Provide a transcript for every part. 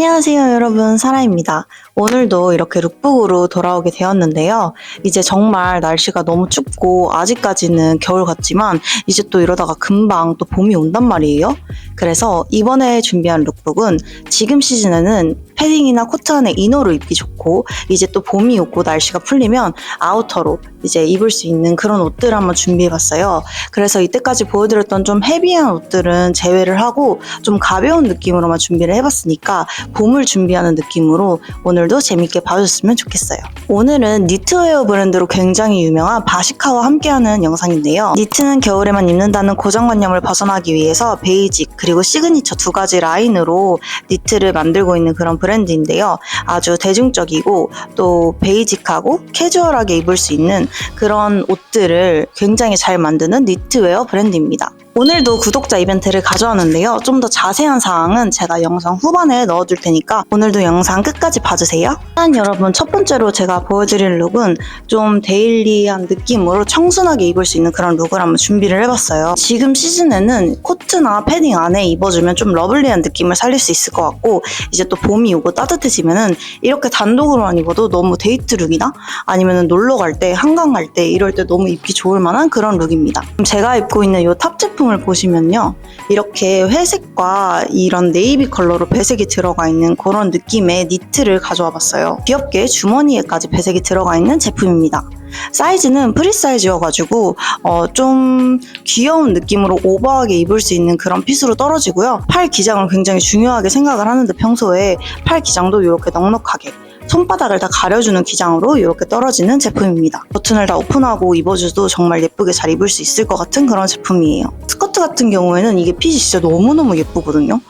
안녕하세요 여러분 사라입니다. 오늘도 이렇게 룩북으로 돌아오게 되었는데요. 이제 정말 날씨가 너무 춥고 아직까지는 겨울 같지만 이제 또 이러다가 금방 또 봄이 온단 말이에요. 그래서 이번에 준비한 룩북은 지금 시즌에는 패딩이나 코트 안에 이너로 입기 좋고 이제 또 봄이 오고 날씨가 풀리면 아우터로 이제 입을 수 있는 그런 옷들을 한번 준비해봤어요. 그래서 이때까지 보여드렸던 좀 헤비한 옷들은 제외를 하고 좀 가벼운 느낌으로만 준비를 해봤으니까 봄을 준비하는 느낌으로 오늘도 재밌게 봐주셨으면 좋겠어요. 오늘은 니트웨어 브랜드로 굉장히 유명한 바시카와 함께하는 영상인데요. 니트는 겨울에만 입는다는 고정관념을 벗어나기 위해서 베이직 그리고 시그니처 두 가지 라인으로 니트를 만들고 있는 그런 브랜드인데요. 아주 대중적이고 또 베이직하고 캐주얼하게 입을 수 있는 그런 옷들을 굉장히 잘 만드는 니트웨어 브랜드입니다. 오늘도 구독자 이벤트를 가져왔는데요. 좀 더 자세한 사항은 제가 영상 후반에 넣어둘 테니까 오늘도 영상 끝까지 봐주세요. 일단 여러분 첫 번째로 제가 보여드릴 룩은 좀 데일리한 느낌으로 청순하게 입을 수 있는 그런 룩을 한번 준비를 해봤어요. 지금 시즌에는 코트나 패딩 안에 입어주면 좀 러블리한 느낌을 살릴 수 있을 것 같고 이제 또 봄이 오고 따뜻해지면은 이렇게 단독으로만 입어도 너무 데이트 룩이나 아니면은 놀러 갈 때, 한강 갈 때 이럴 때 너무 입기 좋을 만한 그런 룩입니다. 제가 입고 있는 이 탑 제품 을 보시면요. 이렇게 회색과 이런 네이비 컬러로 배색이 들어가 있는 그런 느낌의 니트를 가져와 봤어요. 귀엽게 주머니에까지 배색이 들어가 있는 제품입니다. 사이즈는 프리 사이즈여가지고 어, 좀 귀여운 느낌으로 오버하게 입을 수 있는 그런 핏으로 떨어지고요. 팔 기장을 굉장히 중요하게 생각을 하는데 평소에 팔 기장도 이렇게 넉넉하게 손바닥을 다 가려주는 기장으로 이렇게 떨어지는 제품입니다. 버튼을 다 오픈하고 입어줘도 정말 예쁘게 잘 입을 수 있을 것 같은 그런 제품이에요. 스커트 같은 경우에는 이게 핏이 진짜 너무너무 예쁘거든요.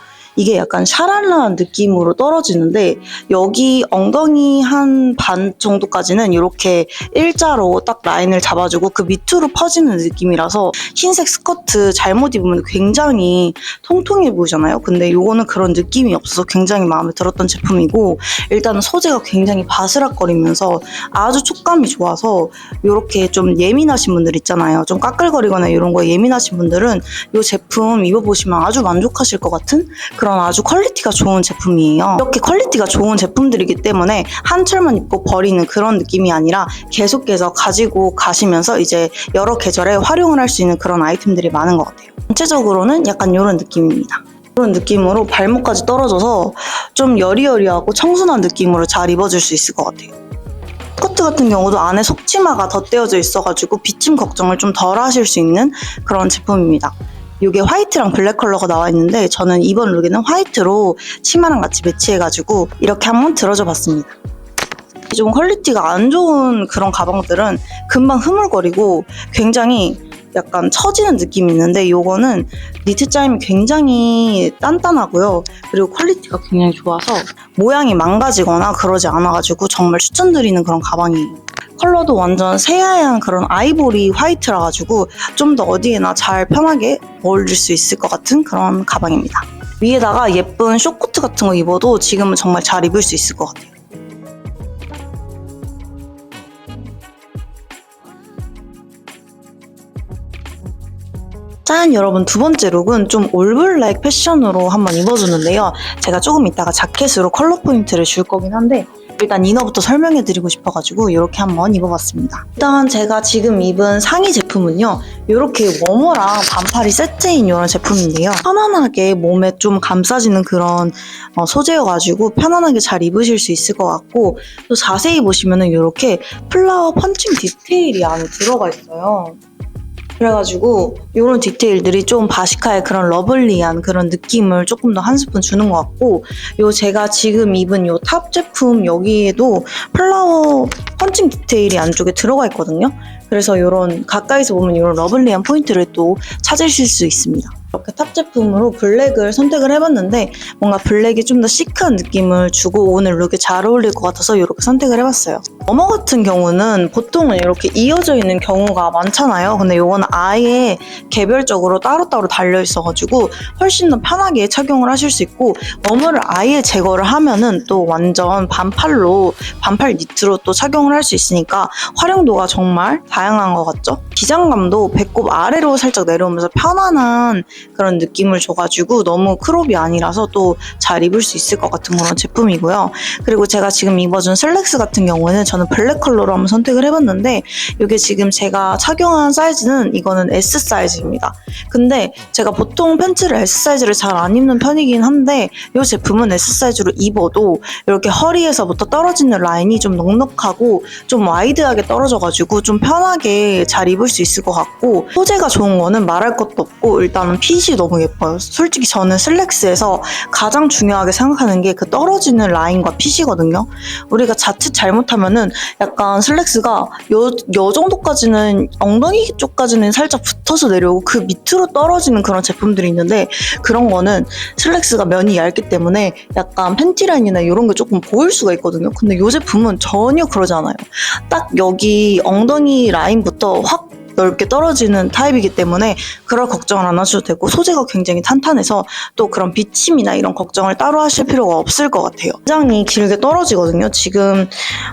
이게 약간 샤랄라한 느낌으로 떨어지는데 여기 엉덩이 한 반 정도까지는 이렇게 일자로 딱 라인을 잡아주고 그 밑으로 퍼지는 느낌이라서 흰색 스커트 잘못 입으면 굉장히 통통해 보이잖아요. 근데 이거는 그런 느낌이 없어서 굉장히 마음에 들었던 제품이고 일단은 소재가 굉장히 바스락거리면서 아주 촉감이 좋아서 이렇게 좀 예민하신 분들 있잖아요. 좀 까끌거리거나 이런 거에 예민하신 분들은 이 제품 입어보시면 아주 만족하실 것 같은 그런 아주 퀄리티가 좋은 제품이에요. 이렇게 퀄리티가 좋은 제품들이기 때문에 한 철만 입고 버리는 그런 느낌이 아니라 계속해서 가지고 가시면서 이제 여러 계절에 활용을 할 수 있는 그런 아이템들이 많은 것 같아요. 전체적으로는 약간 이런 느낌입니다. 이런 느낌으로 발목까지 떨어져서 좀 여리여리하고 청순한 느낌으로 잘 입어줄 수 있을 것 같아요. 스커트 같은 경우도 안에 속치마가 덧대어져 있어가지고 비침 걱정을 좀 덜 하실 수 있는 그런 제품입니다. 이게 화이트랑 블랙 컬러가 나와 있는데 저는 이번 룩에는 화이트로 치마랑 같이 매치해가지고 이렇게 한번 들어줘 봤습니다. 좀 퀄리티가 안 좋은 그런 가방들은 금방 흐물거리고 굉장히 약간 처지는 느낌이 있는데 이거는 니트 짜임이 굉장히 단단하고요. 그리고 퀄리티가 굉장히 좋아서 모양이 망가지거나 그러지 않아가지고 정말 추천드리는 그런 가방이에요. 컬러도 완전 새하얀 그런 아이보리 화이트라 가지고 좀 더 어디에나 잘 편하게 어울릴 수 있을 것 같은 그런 가방입니다. 위에다가 예쁜 쇼코트 같은 거 입어도 지금은 정말 잘 입을 수 있을 것 같아요. 짠 여러분 두 번째 룩은 좀 올블랙 패션으로 한번 입어주는데요. 제가 조금 이따가 자켓으로 컬러 포인트를 줄 거긴 한데 일단 이너부터 설명해 드리고 싶어가지고 이렇게 한번 입어봤습니다. 일단 제가 지금 입은 상의 제품은요. 이렇게 워머랑 반팔이 세트인 이런 제품인데요. 편안하게 몸에 좀 감싸지는 그런 어, 소재여가지고 편안하게 잘 입으실 수 있을 것 같고 또 자세히 보시면은 이렇게 플라워 펀칭 디테일이 안에 들어가 있어요. 그래가지고 이런 디테일들이 좀 바시카의 그런 러블리한 그런 느낌을 조금 더 한 스푼 주는 것 같고 요 제가 지금 입은 요 탑 제품 여기에도 플라워 펀칭 디테일이 안쪽에 들어가 있거든요. 그래서 이런 가까이서 보면 이런 러블리한 포인트를 또 찾으실 수 있습니다. 이렇게 탑 제품으로 블랙을 선택을 해봤는데 뭔가 블랙이 좀 더 시크한 느낌을 주고 오늘 룩에 잘 어울릴 것 같아서 이렇게 선택을 해봤어요. 어머 같은 경우는 보통은 이렇게 이어져 있는 경우가 많잖아요. 근데 이거는 아예 개별적으로 따로따로 달려 있어가지고 훨씬 더 편하게 착용을 하실 수 있고 어머를 아예 제거를 하면은 또 완전 반팔로 반팔 니트로 또 착용을 할 수 있으니까 활용도가 정말 다 양한 것 같죠? 기장감도 배꼽 아래로 살짝 내려오면서 편안한 그런 느낌을 줘가지고 너무 크롭이 아니라서 또 잘 입을 수 있을 것 같은 그런 제품이고요. 그리고 제가 지금 입어준 슬랙스 같은 경우에는 저는 블랙 컬러로 한번 선택을 해봤는데 이게 지금 제가 착용한 사이즈는 이거는 S 사이즈입니다. 근데 제가 보통 팬츠를 S 사이즈를 잘 안 입는 편이긴 한데 이 제품은 S 사이즈로 입어도 이렇게 허리에서부터 떨어지는 라인이 좀 넉넉하고 좀 와이드하게 떨어져가지고 좀 편 하게 잘 입을 수 있을 것 같고 소재가 좋은 거는 말할 것도 없고 일단은 핏이 너무 예뻐요. 솔직히 저는 슬랙스에서 가장 중요하게 생각하는 게 그 떨어지는 라인과 핏이거든요. 우리가 자칫 잘못하면은 약간 슬랙스가 요, 요 정도까지는 엉덩이 쪽까지는 살짝 붙어서 내려오고 그 밑으로 떨어지는 그런 제품들이 있는데 그런 거는 슬랙스가 면이 얇기 때문에 약간 팬티 라인이나 이런 게 조금 보일 수가 있거든요. 근데 이 제품은 전혀 그러지 않아요. 딱 여기 엉덩이 라인 부터 확 넓게 떨어지는 타입이기 때문에 그럴 걱정을 안 하셔도 되고 소재가 굉장히 탄탄해서 또 그런 비침이나 이런 걱정을 따로 하실 필요가 없을 것 같아요. 굉장히 길게 떨어지거든요. 지금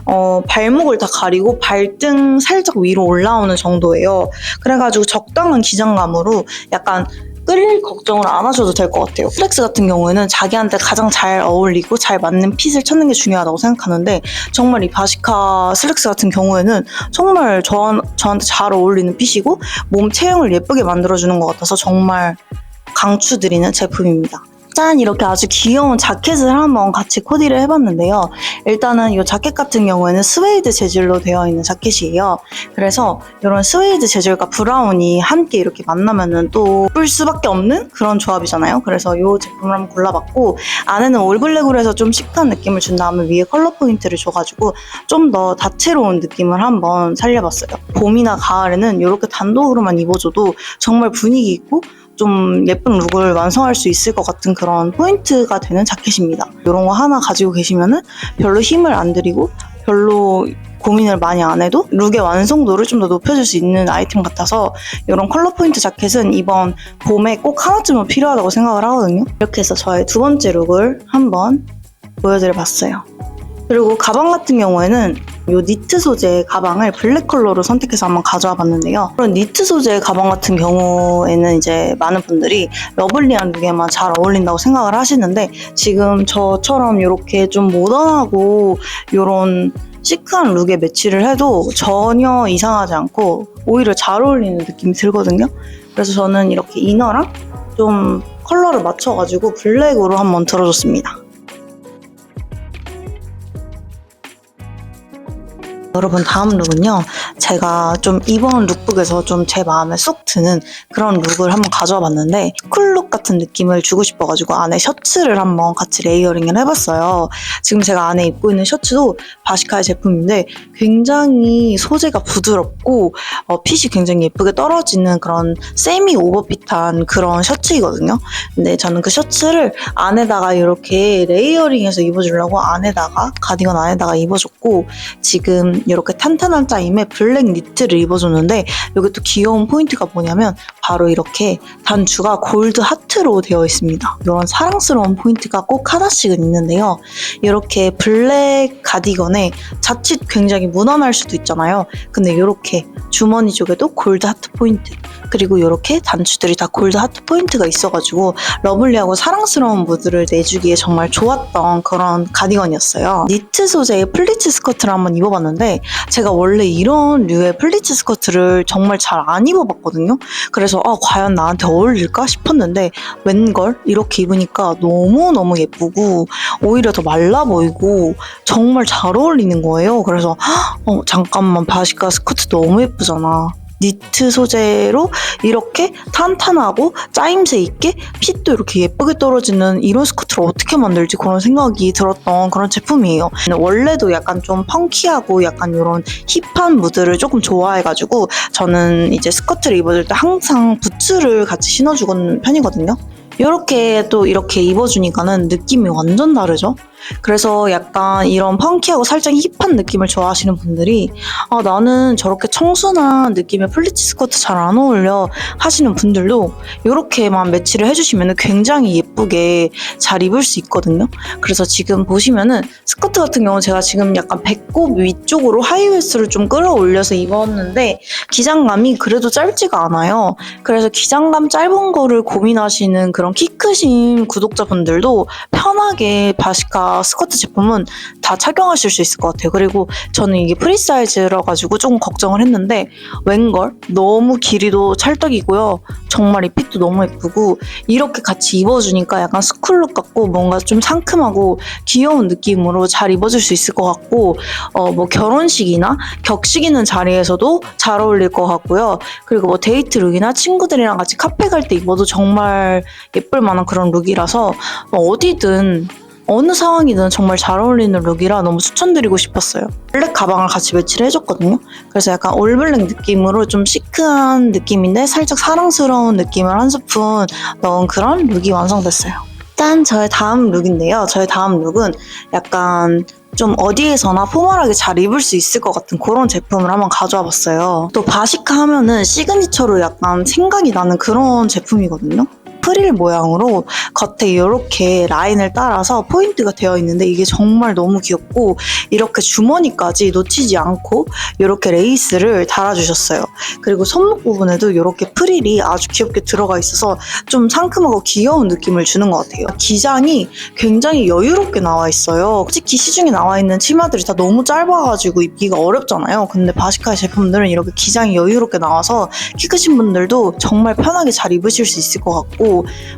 어, 발목을 다 가리고 발등 살짝 위로 올라오는 정도예요. 그래가지고 적당한 기장감으로 약간 끌릴 걱정을 안 하셔도 될 것 같아요. 플렉스 같은 경우에는 자기한테 가장 잘 어울리고 잘 맞는 핏을 찾는 게 중요하다고 생각하는데 정말 이 바시카 슬랙스 같은 경우에는 정말 저, 저한테 잘 어울리는 핏이고 몸 체형을 예쁘게 만들어주는 것 같아서 정말 강추드리는 제품입니다. 짠 이렇게 아주 귀여운 자켓을 한번 같이 코디를 해봤는데요. 일단은 이 자켓 같은 경우에는 스웨이드 재질로 되어 있는 자켓이에요. 그래서 이런 스웨이드 재질과 브라운이 함께 이렇게 만나면은 또 예쁠 수밖에 없는 그런 조합이잖아요. 그래서 이 제품을 한번 골라봤고 안에는 올블랙으로 해서 좀 시크한 느낌을 준 다음에 위에 컬러 포인트를 줘가지고 좀 더 다채로운 느낌을 한번 살려봤어요. 봄이나 가을에는 이렇게 단독으로만 입어줘도 정말 분위기 있고 좀 예쁜 룩을 완성할 수 있을 것 같은 그런 포인트가 되는 자켓입니다. 이런 거 하나 가지고 계시면은 별로 힘을 안 들이고 별로 고민을 많이 안 해도 룩의 완성도를 좀 더 높여줄 수 있는 아이템 같아서 이런 컬러 포인트 자켓은 이번 봄에 꼭 하나쯤은 필요하다고 생각을 하거든요. 이렇게 해서 저의 두 번째 룩을 한번 보여드려 봤어요. 그리고 가방 같은 경우에는 이 니트 소재의 가방을 블랙 컬러로 선택해서 한번 가져와 봤는데요. 그런 니트 소재의 가방 같은 경우에는 이제 많은 분들이 러블리한 룩에만 잘 어울린다고 생각을 하시는데 지금 저처럼 이렇게 좀 모던하고 이런 시크한 룩에 매치를 해도 전혀 이상하지 않고 오히려 잘 어울리는 느낌이 들거든요. 그래서 저는 이렇게 이너랑 좀 컬러를 맞춰가지고 블랙으로 한번 들어줬습니다. 여러분 다음 룩은요 제가 좀 이번 룩북에서 좀 제 마음에 쏙 드는 그런 룩을 한번 가져와 봤는데 쿨룩 같은 느낌을 주고 싶어가지고 안에 셔츠를 한번 같이 레이어링을 해봤어요. 지금 제가 안에 입고 있는 셔츠도 바시카의 제품인데 굉장히 소재가 부드럽고 어, 핏이 굉장히 예쁘게 떨어지는 그런 세미 오버핏한 그런 셔츠이거든요. 근데 저는 그 셔츠를 안에다가 이렇게 레이어링해서 입어주려고 안에다가 가디건 안에다가 입어줬고 지금 이렇게 탄탄한 짜임에 블랙 니트를 입어줬는데 여기 또 귀여운 포인트가 뭐냐면 바로 이렇게 단추가 골드 하트로 되어 있습니다. 이런 사랑스러운 포인트가 꼭 하나씩은 있는데요. 이렇게 블랙 가디건에 자칫 굉장히 무난할 수도 있잖아요. 근데 이렇게 주머니 쪽에도 골드 하트 포인트 그리고 이렇게 단추들이 다 골드 하트 포인트가 있어가지고 러블리하고 사랑스러운 무드를 내주기에 정말 좋았던 그런 가디건이었어요. 니트 소재의 플리츠 스커트를 한번 입어봤는데 제가 원래 이런 류의 플리츠 스커트를 정말 잘 안 입어봤거든요. 그래서 아 과연 나한테 어울릴까 싶었는데 웬걸 이렇게 입으니까 너무너무 예쁘고 오히려 더 말라 보이고 정말 잘 어울리는 거예요. 그래서 어 잠깐만 바시카 스커트 너무 예쁘잖아. 니트 소재로 이렇게 탄탄하고 짜임새 있게 핏도 이렇게 예쁘게 떨어지는 이런 스커트 를 어떻게 만들지 그런 생각이 들었던 그런 제품이에요. 원래도 약간 좀 펑키하고 약간 이런 힙한 무드를 조금 좋아해가지고 저는 이제 스커트를 입어줄 때 항상 부츠를 같이 신어주는 편이거든요. 이렇게 또 이렇게 입어주니까는 느낌이 완전 다르죠? 그래서 약간 이런 펑키하고 살짝 힙한 느낌을 좋아하시는 분들이 아, 나는 저렇게 청순한 느낌의 플리츠 스커트 잘 안 어울려 하시는 분들도 이렇게만 매치를 해주시면 굉장히 예쁘게 잘 입을 수 있거든요. 그래서 지금 보시면은 스커트 같은 경우 제가 지금 약간 배꼽 위쪽으로 하이웨스트를 좀 끌어올려서 입었는데 기장감이 그래도 짧지가 않아요. 그래서 기장감 짧은 거를 고민하시는 그런 키 크신 구독자분들도 편하게 바시카 스커트 제품은 다 착용하실 수 있을 것 같아요. 그리고 저는 이게 프리 사이즈라 가지고 조금 걱정을 했는데 웬걸 너무 길이도 찰떡이고요. 정말 이 핏도 너무 예쁘고 이렇게 같이 입어주니까 약간 스쿨룩 같고 뭔가 좀 상큼하고 귀여운 느낌으로 잘 입어줄 수 있을 것 같고 어 뭐 결혼식이나 격식 있는 자리에서도 잘 어울릴 것 같고요. 그리고 뭐 데이트 룩이나 친구들이랑 같이 카페 갈 때 입어도 정말 예쁠 만한 그런 룩이라서 어, 어디든 어느 상황이든 정말 잘 어울리는 룩이라 너무 추천드리고 싶었어요. 블랙 가방을 같이 매치를 해줬거든요. 그래서 약간 올블랙 느낌으로 좀 시크한 느낌인데 살짝 사랑스러운 느낌을 한 스푼 넣은 그런 룩이 완성됐어요. 짠! 저의 다음 룩인데요. 저의 다음 룩은 약간 좀 어디에서나 포멀하게 잘 입을 수 있을 것 같은 그런 제품을 한번 가져와 봤어요. 또 바시카 하면은 시그니처로 약간 생각이 나는 그런 제품이거든요. 프릴 모양으로 겉에 이렇게 라인을 따라서 포인트가 되어 있는데 이게 정말 너무 귀엽고 이렇게 주머니까지 놓치지 않고 이렇게 레이스를 달아주셨어요. 그리고 손목 부분에도 이렇게 프릴이 아주 귀엽게 들어가 있어서 좀 상큼하고 귀여운 느낌을 주는 것 같아요. 기장이 굉장히 여유롭게 나와 있어요. 솔직히 시중에 나와 있는 치마들이 다 너무 짧아가지고 입기가 어렵잖아요. 근데 바시카의 제품들은 이렇게 기장이 여유롭게 나와서 키 크신 분들도 정말 편하게 잘 입으실 수 있을 것 같고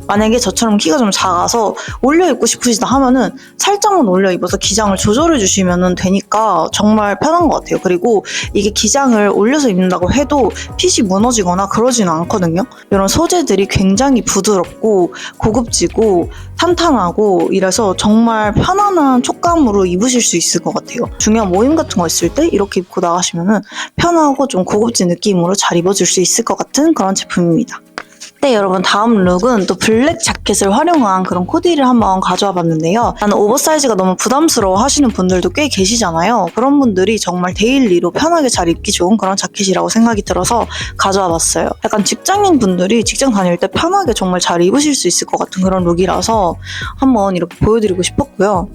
만약에 저처럼 키가 좀 작아서 올려 입고 싶으시다 하면은 살짝만 올려 입어서 기장을 조절해 주시면 되니까 정말 편한 것 같아요. 그리고 이게 기장을 올려서 입는다고 해도 핏이 무너지거나 그러지는 않거든요. 이런 소재들이 굉장히 부드럽고 고급지고 탄탄하고 이래서 정말 편안한 촉감으로 입으실 수 있을 것 같아요. 중요한 모임 같은 거 있을 때 이렇게 입고 나가시면은 편하고 좀 고급진 느낌으로 잘 입어줄 수 있을 것 같은 그런 제품입니다. 네, 여러분 다음 룩은 또 블랙 자켓을 활용한 그런 코디를 한번 가져와 봤는데요. 나는 오버사이즈가 너무 부담스러워 하시는 분들도 꽤 계시잖아요. 그런 분들이 정말 데일리로 편하게 잘 입기 좋은 그런 자켓이라고 생각이 들어서 가져와 봤어요. 약간 직장인 분들이 직장 다닐 때 편하게 정말 잘 입으실 수 있을 것 같은 그런 룩이라서 한번 이렇게 보여드리고 싶었고요.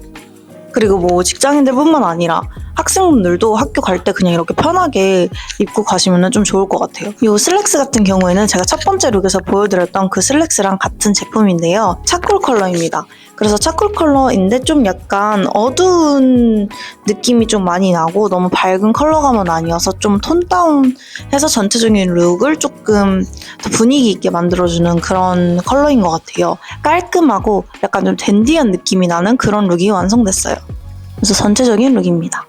그리고 뭐 직장인들뿐만 아니라 학생분들도 학교 갈 때 그냥 이렇게 편하게 입고 가시면 좀 좋을 것 같아요. 이 슬랙스 같은 경우에는 제가 첫 번째 룩에서 보여드렸던 그 슬랙스랑 같은 제품인데요. 차콜 컬러입니다. 그래서 차콜 컬러인데 좀 약간 어두운 느낌이 좀 많이 나고 너무 밝은 컬러감은 아니어서 좀 톤 다운해서 전체적인 룩을 조금 더 분위기 있게 만들어주는 그런 컬러인 것 같아요. 깔끔하고 약간 좀 댄디한 느낌이 나는 그런 룩이 완성됐어요. 그래서 전체적인 룩입니다.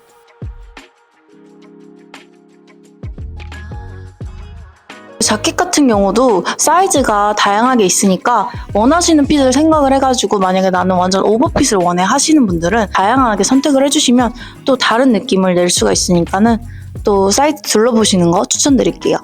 자켓 같은 경우도 사이즈가 다양하게 있으니까 원하시는 핏을 생각을 해가지고 만약에 나는 완전 오버핏을 원해 하시는 분들은 다양하게 선택을 해주시면 또 다른 느낌을 낼 수가 있으니까는 또 사이트 둘러보시는 거 추천드릴게요.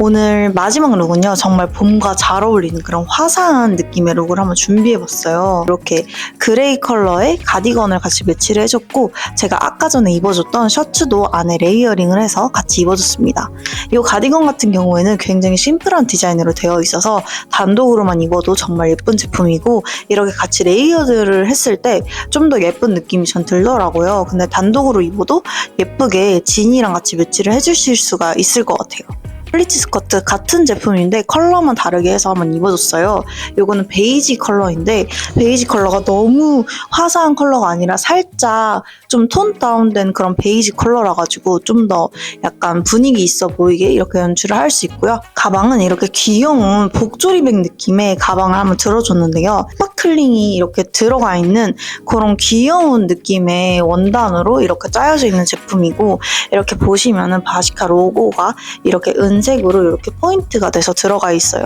오늘 마지막 룩은요 정말 봄과 잘 어울리는 그런 화사한 느낌의 룩을 한번 준비해봤어요. 이렇게 그레이 컬러의 가디건을 같이 매치를 해줬고 제가 아까 전에 입어줬던 셔츠도 안에 레이어링을 해서 같이 입어줬습니다. 이 가디건 같은 경우에는 굉장히 심플한 디자인으로 되어 있어서 단독으로만 입어도 정말 예쁜 제품이고 이렇게 같이 레이어드를 했을 때 좀 더 예쁜 느낌이 전 들더라고요. 근데 단독으로 입어도 예쁘게 진이랑 같이 매치를 해주실 수가 있을 것 같아요 플리츠 스커트 같은 제품인데 컬러만 다르게 해서 한번 입어줬어요. 이거는 베이지 컬러인데 베이지 컬러가 너무 화사한 컬러가 아니라 살짝 좀 톤 다운된 그런 베이지 컬러라 가지고 좀 더 약간 분위기 있어 보이게 이렇게 연출을 할 수 있고요. 가방은 이렇게 귀여운 복조리백 느낌의 가방을 한번 들어줬는데요. 스파클링이 이렇게 들어가 있는 그런 귀여운 느낌의 원단으로 이렇게 짜여져 있는 제품이고 이렇게 보시면은 바시카 로고가 이렇게 은 은색으로 이렇게 포인트가 돼서 들어가 있어요.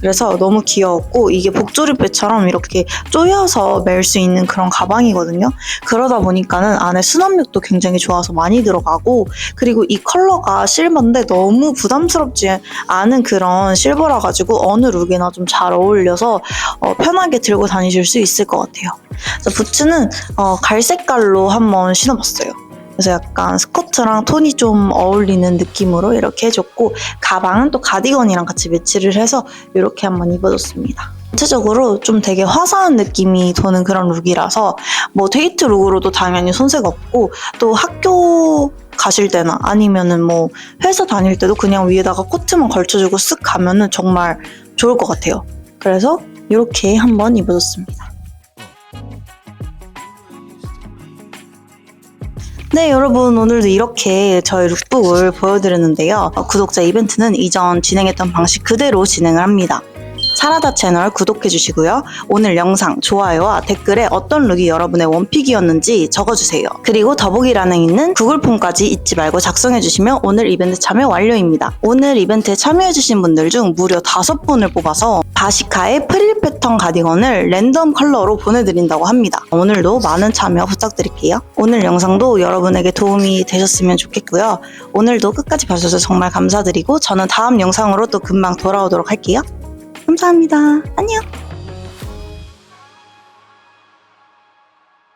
그래서 너무 귀여웠고 이게 복조리배처럼 이렇게 조여서 멜 수 있는 그런 가방이거든요. 그러다 보니까는 안에 수납력도 굉장히 좋아서 많이 들어가고 그리고 이 컬러가 실버인데 너무 부담스럽지 않은 그런 실버라 가지고 어느 룩에나 좀 잘 어울려서 어, 편하게 들고 다니실 수 있을 것 같아요. 부츠는 어, 갈색깔로 한번 신어봤어요. 그래서 약간 스커트랑 톤이 좀 어울리는 느낌으로 이렇게 해줬고 가방은 또 가디건이랑 같이 매치를 해서 이렇게 한번 입어줬습니다. 전체적으로 좀 되게 화사한 느낌이 도는 그런 룩이라서 뭐 데이트 룩으로도 당연히 손색 없고 또 학교 가실 때나 아니면은 뭐 회사 다닐 때도 그냥 위에다가 코트만 걸쳐주고 쓱 가면은 정말 좋을 것 같아요. 그래서 이렇게 한번 입어줬습니다. 네, 여러분 오늘도 이렇게 저의 룩북을 보여드렸는데요. 어, 구독자 이벤트는 이전 진행했던 방식 그대로 진행을 합니다. 사라다 채널 구독해주시고요. 오늘 영상 좋아요와 댓글에 어떤 룩이 여러분의 원픽이었는지 적어주세요. 그리고 더보기란에 있는 구글 폼까지 잊지 말고 작성해주시면 오늘 이벤트 참여 완료입니다. 오늘 이벤트에 참여해주신 분들 중 무려 다섯 분을 뽑아서 바시카의 프릴 패턴 가디건을 랜덤 컬러로 보내드린다고 합니다. 오늘도 많은 참여 부탁드릴게요. 오늘 영상도 여러분에게 도움이 되셨으면 좋겠고요. 오늘도 끝까지 봐주셔서 정말 감사드리고 저는 다음 영상으로 또 금방 돌아오도록 할게요. 감사합니다. 안녕.